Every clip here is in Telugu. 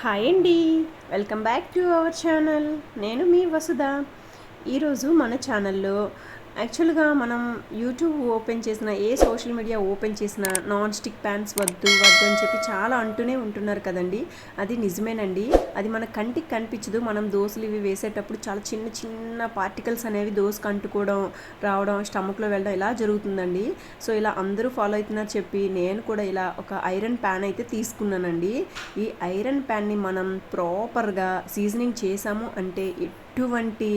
హాయ్ అండి. Welcome back to our channel. నేను మీ వసుధ. ఈరోజు మన ఛానల్లో యాక్చువల్గా మనం యూట్యూబ్ ఓపెన్ చేసిన ఏ సోషల్ మీడియా ఓపెన్ చేసినా నాన్ స్టిక్ ప్యాన్స్ వద్దు వద్దు అని చెప్పి చాలా అంటూనే ఉంటున్నారు కదండి. అది నిజమేనండి. అది మన కంటికి కనిపించదు. మనం దోశలు ఇవి వేసేటప్పుడు చాలా చిన్న చిన్న పార్టికల్స్ అనేవి దోశకు అంటుకోవడం రావడం స్టమక్లో వెళ్ళడం ఇలా జరుగుతుందండి. సో ఇలా అందరూ ఫాలో అవుతున్నారు చెప్పి నేను కూడా ఇలా ఒక ఐరన్ ప్యాన్ అయితే తీసుకున్నానండి. ఈ ఐరన్ ప్యాన్ని మనం ప్రాపర్గా సీజనింగ్ చేసాము అంటే ఎటువంటి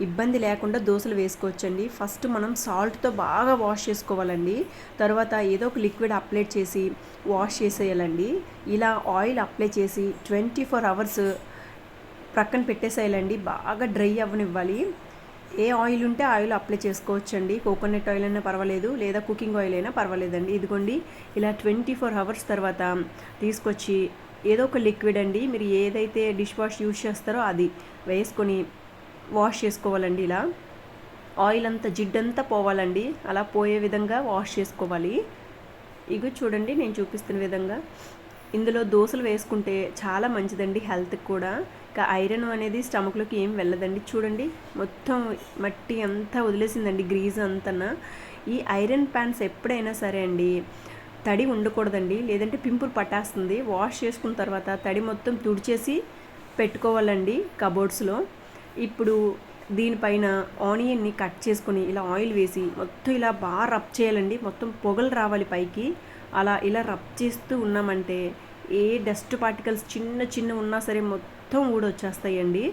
ఇబ్బంది లేకుండా దోశలు వేసుకోవచ్చండి. ఫస్ట్ మనం సాల్ట్తో బాగా వాష్ చేసుకోవాలండి. తర్వాత ఏదో ఒక లిక్విడ్ అప్లై చేసి వాష్ చేసేయాలండి. ఇలా ఆయిల్ అప్లై చేసి ట్వంటీ ఫోర్ అవర్స్ ప్రక్కన పెట్టేసేయాలండి. బాగా డ్రై అవ్వనివ్వాలి. ఏ ఆయిల్ ఉంటే ఆయిల్ అప్లై చేసుకోవచ్చండి. కోకోనట్ ఆయిల్ అయినా పర్వాలేదు లేదా కుకింగ్ ఆయిల్ అయినా పర్వాలేదండి. ఇదిగోండి ఇలా ట్వంటీ ఫోర్ అవర్స్ తర్వాత తీసుకొచ్చి ఏదో ఒక లిక్విడ్ అండి. మీరు ఏదైతే డిష్ వాష్ యూజ్ చేస్తారో అది వేసుకొని వాష్ చేసుకోవాలండి ఇలా. ఆయిల్ అంతా జిడ్డంతా పోవాలండి. అలా పోయే విధంగా వాష్ చేసుకోవాలి. ఇగో చూడండి నేను చూపిస్తున్న విధంగా. ఇందులో దోశలు వేసుకుంటే చాలా మంచిదండి హెల్త్కి కూడా. ఇంకా ఐరన్ అనేది స్టమక్లోకి ఏం వెళ్ళదండి. చూడండి మొత్తం మట్టి అంతా వదిలేసిందండి గ్రీజ్ అంతా ఈ ఐరన్ ప్యాన్స్ ఎప్పుడైనా సరే అండి తడి ఉండకూడదండి. లేదంటే పింపుల్ పట్టేస్తుంది. వాష్ చేసుకున్న తర్వాత తడి మొత్తం తుడిచేసి పెట్టుకోవాలండి కబోర్డ్స్లో. ఇప్పుడు దీనిపైన ఆనియన్ని కట్ చేసుకొని ఇలా ఆయిల్ వేసి మొత్తం ఇలా బాగా రబ్ చేయాలండి. మొత్తం పొగలు రావాలి పైకి. అలా ఇలా రబ్ చేస్తూ ఉన్నామంటే ఏ డస్ట్ పార్టికల్స్ చిన్న చిన్న ఉన్నా సరే మొత్తం ఊడొచ్చేస్తాయండి.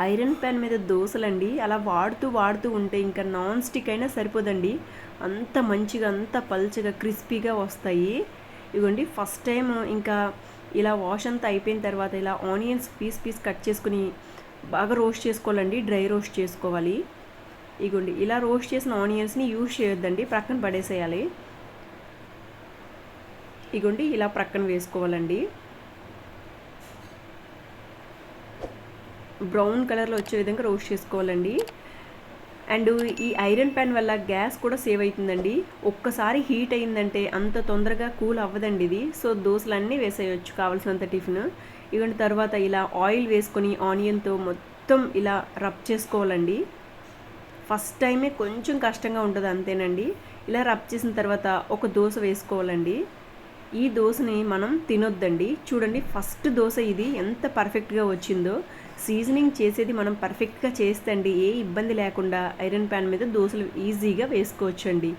ఐరన్ ప్యాన్ మీద దోశలండి అలా వాడుతూ వాడుతూ ఉంటే ఇంకా నాన్ స్టిక్ అయినా సరిపోదండి. అంత మంచిగా అంత పల్చగా క్రిస్పీగా వస్తాయి. ఇదిగోండి ఫస్ట్ టైం ఇంకా ఇలా వాష్ అంతా అయిపోయిన తర్వాత ఇలా ఆనియన్స్ పీస్ పీస్ కట్ చేసుకుని బాగా రోస్ట్ చేసుకోవాలండి డ్రై రోస్ట్ చేసుకోవాలి. ఇగోండి ఇలా రోస్ట్ చేసిన ఆనియన్స్ని యూజ్ చేయొద్దండి ప్రక్కన పడేసేయాలి. ఇగోండి ఇలా ప్రక్కన వేసుకోవాలండి. బ్రౌన్ కలర్లో వచ్చే విధంగా రోస్ట్ చేసుకోవాలండి. అండ్ ఈ ఐరన్ ప్యాన్ వల్ల గ్యాస్ కూడా సేవ్ అవుతుందండి. ఒక్కసారి హీట్ అయిందంటే అంత తొందరగా కూల్ అవ్వదండి ఇది. సో దోశలు అన్నీ వేసేయచ్చు కావాల్సినంత టిఫిన్. ఇవన్నీ తర్వాత ఇలా ఆయిల్ వేసుకొని ఆనియన్తో మొత్తం ఇలా రబ్ చేసుకోవాలండి. ఫస్ట్ టైమే కొంచెం కష్టంగా ఉంటుంది అంతేనండి. ఇలా రబ్ చేసిన తర్వాత ఒక దోశ వేసుకోవాలండి. ఈ దోశని మనం తినొద్దండి. చూడండి ఫస్ట్ దోశ ఇది ఎంత పర్ఫెక్ట్గా వచ్చిందో. సీజనింగ్ చేసేది మనం పర్ఫెక్ట్గా చేస్తే ఏ ఇబ్బంది లేకుండా ఐరన్ ప్యాన్ మీద దోశలు ఈజీగా వేసుకోవచ్చండి.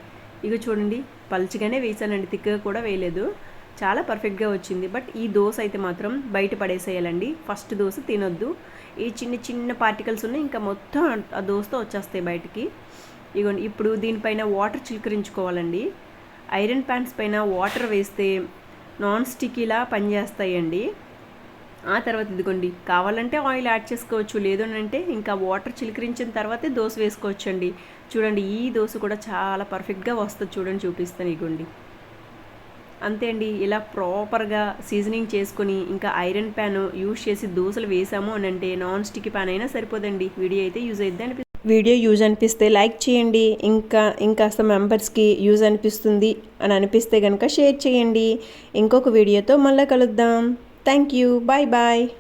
ఇక చూడండి పలుచగానే వేసానండి తిక్కగా కూడా వేయలేదు. చాలా పర్ఫెక్ట్గా వచ్చింది. బట్ ఈ దోశ అయితే మాత్రం బయట పడేసేయాలండి. ఫస్ట్ దోశ తినొద్దు. ఈ చిన్న చిన్న పార్టికల్స్ ఉన్నాయి ఇంకా మొత్తం ఆ దోశతో వచ్చేస్తాయి బయటికి. ఇగోండి ఇప్పుడు దీనిపైన వాటర్ చిలకరించుకోవాలండి. ఐరన్ ప్యాన్స్ పైన వాటర్ వేస్తే నాన్ స్టిక్కీలా పనిచేస్తాయండి. ఆ తర్వాత ఇదిగోండి కావాలంటే ఆయిల్ యాడ్ చేసుకోవచ్చు లేదు అంటే ఇంకా వాటర్ చిలికరించిన తర్వాతే దోశ వేసుకోవచ్చండి. చూడండి ఈ దోశ కూడా చాలా పర్ఫెక్ట్గా వస్తుంది చూడండి చూపిస్తాను ఇగోండి అంతే అండి ఇలా ప్రాపర్గా సీజనింగ్ చేసుకొని ఇంకా ఐరన్ ప్యాన్ యూజ్ చేసి దోశలు వేసాము అని అంటే నాన్ స్టిక్ ప్యాన్ అయినా సరిపోదండి వీడియో అయితే యూజ్ అయితే అనిపిస్తుంది వీడియో యూజ్ అనిపిస్తే లైక్ చేయండి ఇంకా ఇంకాస్త మెంబర్స్కి యూజ్ అనిపిస్తుంది అని అనిపిస్తే కనుక షేర్ చేయండి. ఇంకొక వీడియోతో మళ్ళీ కలుద్దాం. Thank you. Bye bye.